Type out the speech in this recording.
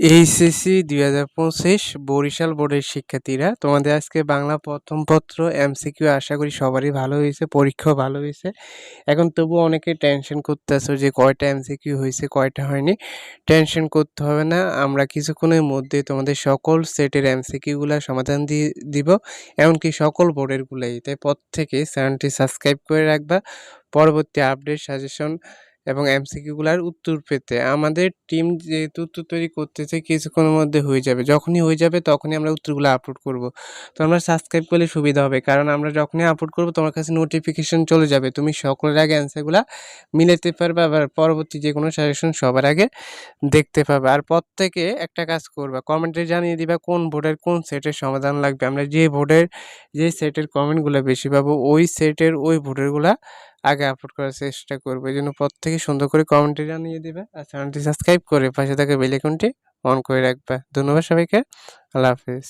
HSC দুই হাজার পঁচিশ বরিশাল বোর্ডের শিক্ষার্থীরা, তোমাদের আজকে বাংলা প্রথম পত্র, এমসিকিউ আশা করি সবারই ভালো হয়েছে, পরীক্ষাও ভালো হয়েছে। এখন তবুও অনেকে টেনশন করতেছো যে কয়টা এমসিকিউ হয়েছে, কয়টা হয়নি। টেনশন করতে হবে না, আমরা কিছুক্ষণের মধ্যে তোমাদের সকল সেটের এমসিকিউগুলোর সমাধান দিয়ে দিব, এমনকি সকল বোর্ডেরগুলোই। তাই পর থেকে চ্যানেলটি সাবস্ক্রাইব করে রাখবা। পরবর্তী আপডেট সাজেশন এবং এমসিকিউগুলার উত্তর পেতে। আমাদের টিম যেহেতু উত্তর তৈরি করতেছে, কিছুক্ষণের মধ্যে হয়ে যাবে। যখনই হয়ে যাবে, তখনই আমরা উত্তরগুলো আপলোড করব। তো আমরা সাবস্ক্রাইব করলে সুবিধা হবে, কারণ আমরা যখনই আপলোড করব, তোমার কাছে নোটিফিকেশন চলে যাবে। তুমি সকলের আগে অ্যান্সারগুলো মিলাতে পারবে আবার পরবর্তী যে কোনো সাজেশন সবার আগে দেখতে পাবে। আর প্রত্যেকে একটা কাজ করবা কমেন্টে জানিয়ে দিবা কোন বোর্ডের কোন সেটের সমাধান লাগবে। আমরা যে বোর্ডের যে সেটের কমেন্টগুলো বেশি পাবো, ওই সেটের ওই বোর্ডেরগুলা আগে আপলোড করার চেষ্টা করব। এই জন্য প্রত্যেকে সুন্দর করে কমেন্টে জানিয়ে দেবে আর চ্যানেলটি সাবস্ক্রাইব করে পাশে থাকা বেলাইকনটি অন করে রাখবে। ধন্যবাদ সবাইকে। আল্লাহ হাফিজ।